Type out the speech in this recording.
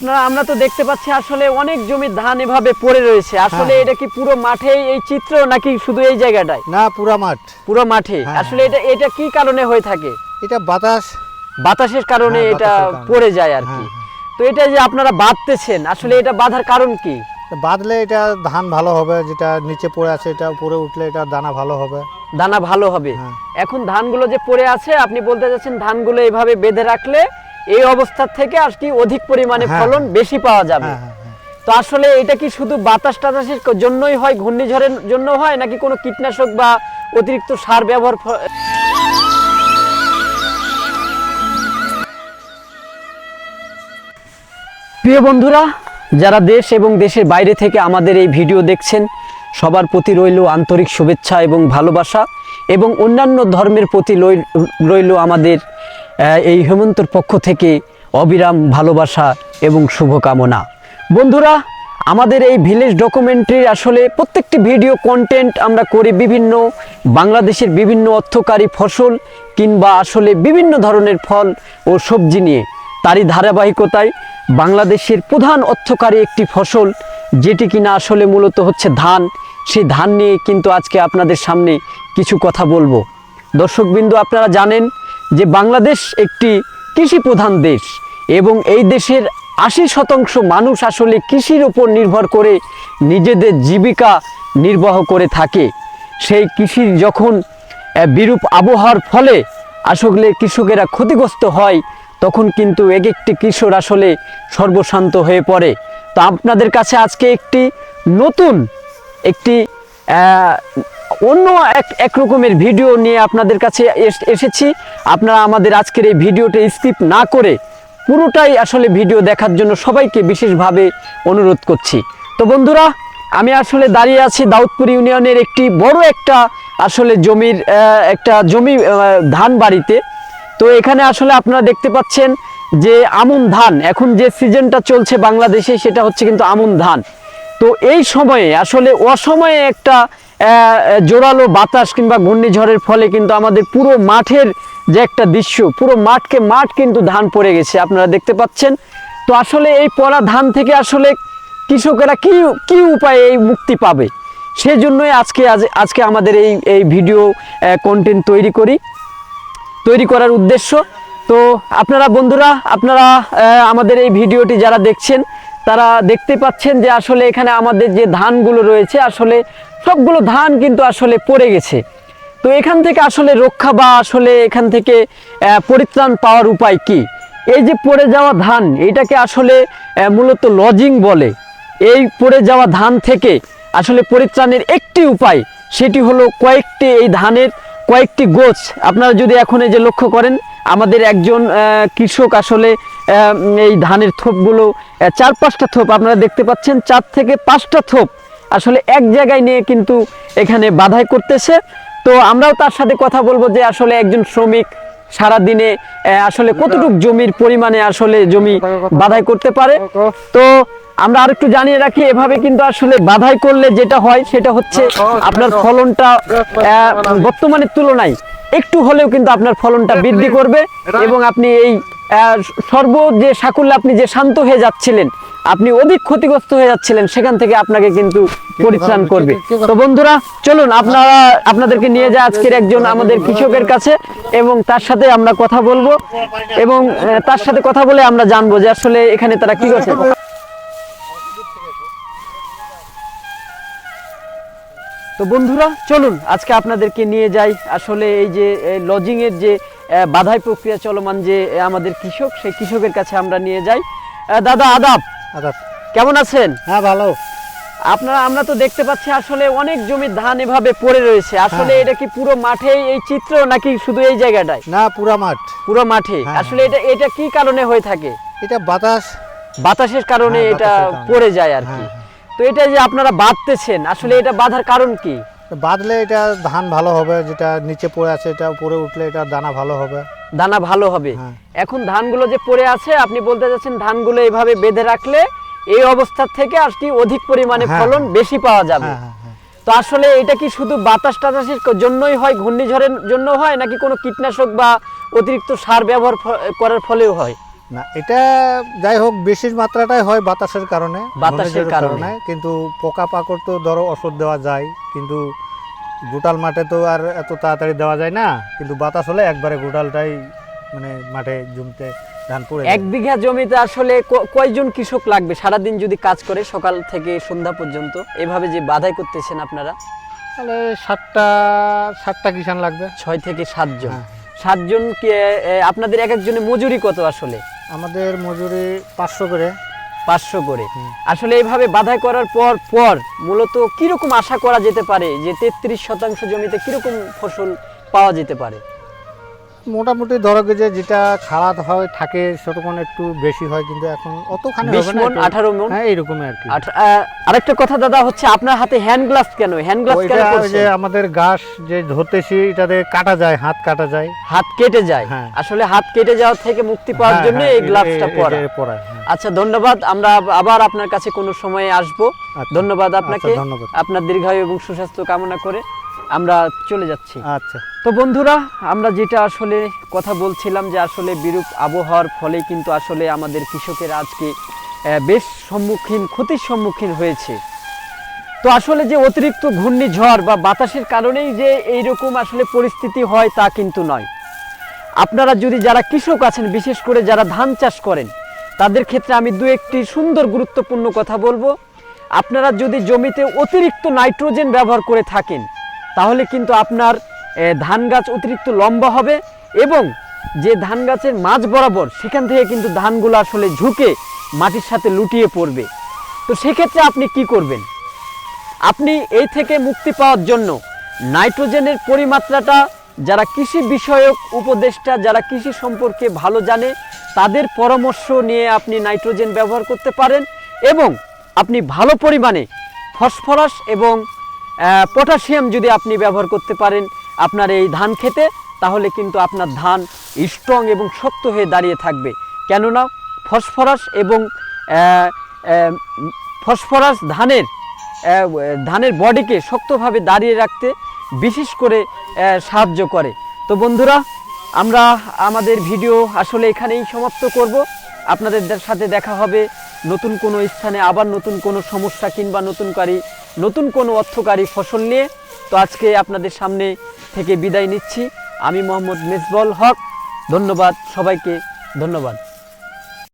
আপনারা আমরা তো দেখতে পাচ্ছি আসলে অনেক জমির ধান এভাবে পড়ে রয়েছে। আসলে হ্যাঁ। এটা কি পুরো মাঠেই এই চিত্র নাকি শুধু এই জায়গাটায় না পুরা মাঠ। পুরো মাঠে? হ্যাঁ, আসলে এটা এটা কি কারণে হয়ে থাকে? এটা বাতাস। বাতাসের কারণে হ্যাঁ, এটা পড়ে যায় আর কি। হ্যাঁ, তো এটা যে আপনারা বাঁধতেছেন আসলে এটা বাঁধার কারণ কি? বাঁধলে এটা ধান ভালো হবে যেটা নিচে পড়ে আছে এটা উপরে উঠলে এটা দানা ভালো হবে। দানা ভালো হবে। হ্যাঁ। এখন ধানগুলো যে পড়ে আছে আপনি বলতে চাচ্ছেন ধানগুলো এইভাবে বেঁধে রাখলে এই অবস্থা থেকে আর কি অধিক পরিমাণে হ্যাঁ, ফলন বেশি পাওয়া যাবে হ্যাঁ হ্যাঁ হ্যাঁ। তো আসলে এটা কি শুধু বাতাস টাতাসের জন্যই হয় ঘূর্ণিঝড়ের জন্য হয় নাকি কোনো কীটনাশক বা অতিরিক্ত সার ব্যবহার প্রিয় বন্ধুরা যারা দেশ এবং দেশের বাইরে থেকে আমাদের এই ভিডিও দেখছেন সবার প্রতি রইল আন্তরিক শুভেচ্ছা এবং ভালোবাসা এবং অন্যান্য ধর্মের প্রতি রইল আমাদের এই হেমন্তর পক্ষ থেকে অবিরাম ভালোবাসা এবং শুভকামনা। বন্ধুরা, আমাদের এই ভিলেজ ডকুমেন্টারি আসলে প্রত্যেকটি ভিডিও কন্টেন্ট আমরা করি বিভিন্ন বাংলাদেশের বিভিন্ন অর্থকারী ফসল কিংবা আসলে বিভিন্ন ধরনের ফল ও সবজি নিয়ে। তারই ধারাবাহিকতায় বাংলাদেশের প্রধান অর্থকারী একটি ফসল, যেটি কিনা আসলে মূলত হচ্ছে ধান। সেই ধান নিয়ে কিন্তু আজকে আপনাদের সামনে কিছু কথা বলব। দর্শকবিন্দু, আপনারা জানেন যে বাংলাদেশ একটি কৃষি প্রধান দেশ এবং এই দেশের আশি শতাংশ মানুষ আসলে কৃষির উপর নির্ভর করে নিজেদের জীবিকা নির্বাহ করে থাকে। সেই কৃষির যখন বিরূপ আবহাওয়ার ফলে আসলে কৃষকেরা ক্ষতিগ্রস্ত হয়, তখন কিন্তু এক একটি কৃষক আসলে সর্বশান্ত হয়ে পড়ে। তো আপনাদের কাছে আজকে একটি নতুন, একটি অন্য এক এক রকমের ভিডিও নিয়ে আপনাদের কাছে এস- এসেছি। আপনারা আমাদের আজকের এই ভিডিওটা স্কিপ না করে পুরোটাই আসলে ভিডিও দেখার জন্য সবাইকে বিশেষভাবে অনুরোধ করছি। তো বন্ধুরা, আমি আসলে দাঁড়িয়ে আছি দাউদপুর ইউনিয়নের একটি বড় একটা আসলে জমির একটা জমি ধান বাড়িতে। তো এখানে আসলে আপনারা দেখতে পাচ্ছেন যে আমন ধান, এখন যে সিজনটা চলছে বাংলাদেশে সেটা হচ্ছে কিন্তু আমন ধান। তো এই সময়ে, আসলে অসময়ে একটা জোরালো বাতাস কিংবা ঘূর্ণিঝড়ের ফলে কিন্তু আমাদের পুরো মাঠের যে একটা দৃশ্য, পুরো মাঠকে, মাঠ কিন্তু ধান পড়ে গেছে, আপনারা দেখতে পাচ্ছেন। তো আসলে এই পড়া ধান থেকে আসলে কৃষকেরা কি কি উপায়ে এই মুক্তি পাবে? সেজন্যই আজকে, আজ- আজকে আমাদের এই এই ভিডিও কন্টেন্ট তৈরি করি। তৈরি করার উদ্দেশ্য। তো আপনারা বন্ধুরা, আপনারা আমাদের এই ভিডিওটি যারা দেখছেন তারা দেখতে পাচ্ছেন যে আসলে এখানে আমাদের যে ধানগুলো রয়েছে, আসলে সবগুলো ধান কিন্তু আসলে পড়ে গেছে। তো এখান থেকে আসলে রক্ষা বা আসলে এখান থেকে পরিত্রাণ পাওয়ার উপায় কি? এই যে পড়ে যাওয়া ধান, এটাকে আসলে মূলত লজিং বলে। এই পড়ে যাওয়া ধান থেকে আসলে পরিত্রাণের একটি উপায়, সেটি হলো কয়েকটি এই ধানের কয়েকটি গোছ আপনারা যদি এখন এই যে লক্ষ্য করেন আমাদের একজন কৃষক আসলে এই ধানের থোপগুলো চার পাঁচটা থোপ আপনারা দেখতে পাচ্ছেন চার থেকে পাঁচটা থোপ আসলে এক জায়গায় নিয়ে কিন্তু এখানে বাধাই করতেছে। তো আমরাও তার সাথে কথা বলব যে আসলে একজন শ্রমিক সারা দিনে আসলে কতটুক জমির পরিমাণে আসলে জমি বাধাই করতে পারে। তো আমরা আরেকটু জানিয়ে রাখি, এভাবে কিন্তু আসলে বাধাই করলে যেটা হয় সেটা হচ্ছে আপনার ফলনটা বর্তমানের তুলনায় একটু হলেও কিন্তু আপনার ফলনটা বৃদ্ধি করবে এবং আপনি এই সর্ব যে সাকুল্যে আপনি যে শান্ত হয়ে যাচ্ছিলেন, আপনি অধিক ক্ষতিগ্রস্ত হয়ে যাচ্ছিলেন, সেখান থেকে আপনাকে কিন্তু পরিত্রাণ করবে। তো বন্ধুরা, চলুন, আপনারা, আপনাদেরকে নিয়ে যায় আজকের একজন আমাদের কৃষকের কাছে এবং তার সাথে আমরা কথা বলব এবং তার সাথে কথা বলে আমরা জানব যে আসলে এখানে তারা কি করছে। তো বন্ধুরা চলুন আজকে আপনাদেরকে নিয়ে যাই। আসলে এই যে লজিং এর যে বাধাই প্রক্রিয়া চলমান যে আমাদের কৃষক সেই কৃষকের কাছে আমরা নিয়ে যাই। দাদা আদাব। আচ্ছা কেমন আছেন? হ্যাঁ ভালো। আপনারা আমরা তো দেখতে পাচ্ছি আসলে অনেক জমির ধান এভাবে পড়ে রয়েছে। আসলে হ্যাঁ। এটা কি পুরো মাঠেই এই চিত্র নাকি শুধু এই জায়গাটায় না পুরা মাঠ। পুরো মাঠে? হ্যাঁ, আসলে এটা এটা কি কারণে হয়ে থাকে? এটা বাতাস। বাতাসের কারণে হ্যাঁ, এটা পড়ে যায় আর কি। হ্যাঁ, তো এটা যে আপনারা বাঁধতেছেন আসলে এটা বাঁধার কারণ কি? বাদলে এটা ধান ভালো হবে যেটা নিচে পড়ে আছে এটা উপরে উঠলে এটা দানা ভালো হবে। দানা ভালো হবে। হ্যাঁ। এখন ধানগুলো যে পড়ে আছে আপনি বলতে চাচ্ছেন ধানগুলো এইভাবে বেঁধে রাখলে এই অবস্থা থেকে আর কি অধিক পরিমাণে হ্যাঁ, ফলন হ্যাঁ। বেশি পাওয়া যাবে। তো আসলে এটা কি শুধু বাতাস টাতাসের জন্যই হয় ঘূর্ণিঝড়ের জন্য হয় নাকি কোনো কীটনাশক বা অতিরিক্ত সার ব্যবহার করার ফলেও হয়? না এটা যাই হোক বেশির মাত্রাটাই হয় বাতাসের কারণে বাতাসের কারণে। কিন্তু পোকা পাকড় তো ধরো ওষুধ দেওয়া যায় কিন্তু গোটাল মাঠে তো আর এত তাড়াতাড়ি দেওয়া যায় না কিন্তু বাতাস হলে একবারে গোটালটাই মানে মাঠে জমিতে ধান পড়ে এক বিঘা জমিতে আসলে কয়জন কৃষক লাগবে? সারাদিন যদি কাজ করে সকাল থেকে সন্ধ্যা পর্যন্ত এভাবে যে বাধাই করতেছেন আপনারা? তাহলে সাতটা সাতটা কিষান লাগবে। ছয় থেকে সাতজন। হ্যাঁ। সাতজন আপনাদের এক একজনের মজুরি কত আসলে? আমাদের মজুরি পাঁচশো করে। পাঁচশো করে। আসলে এইভাবে বাধাই করার পর পর মূলত কীরকম আশা করা যেতে পারে যে তেত্রিশ শতাংশ জমিতে কীরকম ফসল পাওয়া যেতে পারে? মোটামুটি ধরো যে যেটা খারাপ হয় থাকে সেরকম একটু বেশি হয় কিন্তু এখন অতখানি হবে না মন? একটু- আঠারো মন? হ্যাঁ এইরকমই আর কি। আরেকটা কথা দাদা হচ্ছে আপনার হাতে হ্যান্ড গ্লাভস কেন? হ্যান্ড গ্লাভস কেন পরছেন? যে আমাদের ঘাস যে ধরতেছি এটাতে কাটা যায় হাত কাটা যায়। হাত কেটে যায়? হ্যাঁ। আসলে হাত কেটে যাওয়া থেকে মুক্তি পাওয়ার হ্যাঁ, জন্য হ্যাঁ, এই গ্লাভসটা পরা। আচ্ছা ধন্যবাদ। আমরা আবার আপনার কাছে কোনো সময়ে আসব। আচ্ছা। ধন্যবাদ আপনাকে। আচ্ছা, আপনার দীর্ঘায়ু এবং সুস্বাস্থ্য কামনা করে। আমরা চলে যাচ্ছি। আচ্ছা। তো বন্ধুরা আমরা যেটা আসলে কথা বলছিলাম যে আসলে বিরূপ আবহাওয়ার ফলে কিন্তু আসলে আমাদের কৃষকেরা আজকে বেশ সম্মুখীন ক্ষতির সম্মুখীন হয়েছে। তো আসলে যে অতিরিক্ত ঘূর্ণিঝড় বা বাতাসের কারণেই যে এইরকম আসলে পরিস্থিতি হয় তা কিন্তু নয়। আপনারা যদি যারা কৃষক আছেন বিশেষ করে যারা ধান চাষ করেন তাদের ক্ষেত্রে আমি দু একটি সুন্দর গুরুত্বপূর্ণ কথা বলব। আপনারা যদি জমিতে অতিরিক্ত নাইট্রোজেন ব্যবহার করে থাকেন তাহলে কিন্তু আপনার ধান গাছ অতিরিক্ত লম্বা হবে এবং যে ধান গাছের মাঝ বরাবর সেখান থেকে কিন্তু ধানগুলো আসলে ঝুঁকে মাটির সাথে লুটিয়ে পড়বে। তো সেক্ষেত্রে আপনি কি করবেন? আপনি এই থেকে মুক্তি পাওয়ার জন্য নাইট্রোজেনের পরিমাত্রাটা যারা কৃষি বিষয়ক উপদেষ্টা, যারা কৃষি সম্পর্কে ভালো জানে, তাদের পরামর্শ নিয়ে আপনি নাইট্রোজেন ব্যবহার করতে পারেন এবং আপনি ভালো পরিমাণে ফসফরাস এবং পটাশিয়াম যদি আপনি ব্যবহার করতে পারেন আপনার এই ধান খেতে, তাহলে কিন্তু আপনার ধান স্ট্রং এবং শক্ত হয়ে দাঁড়িয়ে থাকবে। কেননা ফসফরাস এবং ফসফরাস ধানের ধানের বডিকে শক্তভাবে দাঁড়িয়ে রাখতে বিশেষ করে সাহায্য করে। তো বন্ধুরা, আমরা আমাদের ভিডিও আসলে এখানেই সমাপ্ত করব। আপনাদের সাথে দেখা হবে নতুন কোনো স্থানে, আবার নতুন কোনো সমস্যা কিংবা নতুনকারী নতুন কোনো অর্থকারী ফসল নিয়ে। তো আজকে আপনাদের সামনে থেকে বিদায় নিচ্ছি। আমি মোহাম্মদ মেজবল হক। ধন্যবাদ সবাইকে। ধন্যবাদ।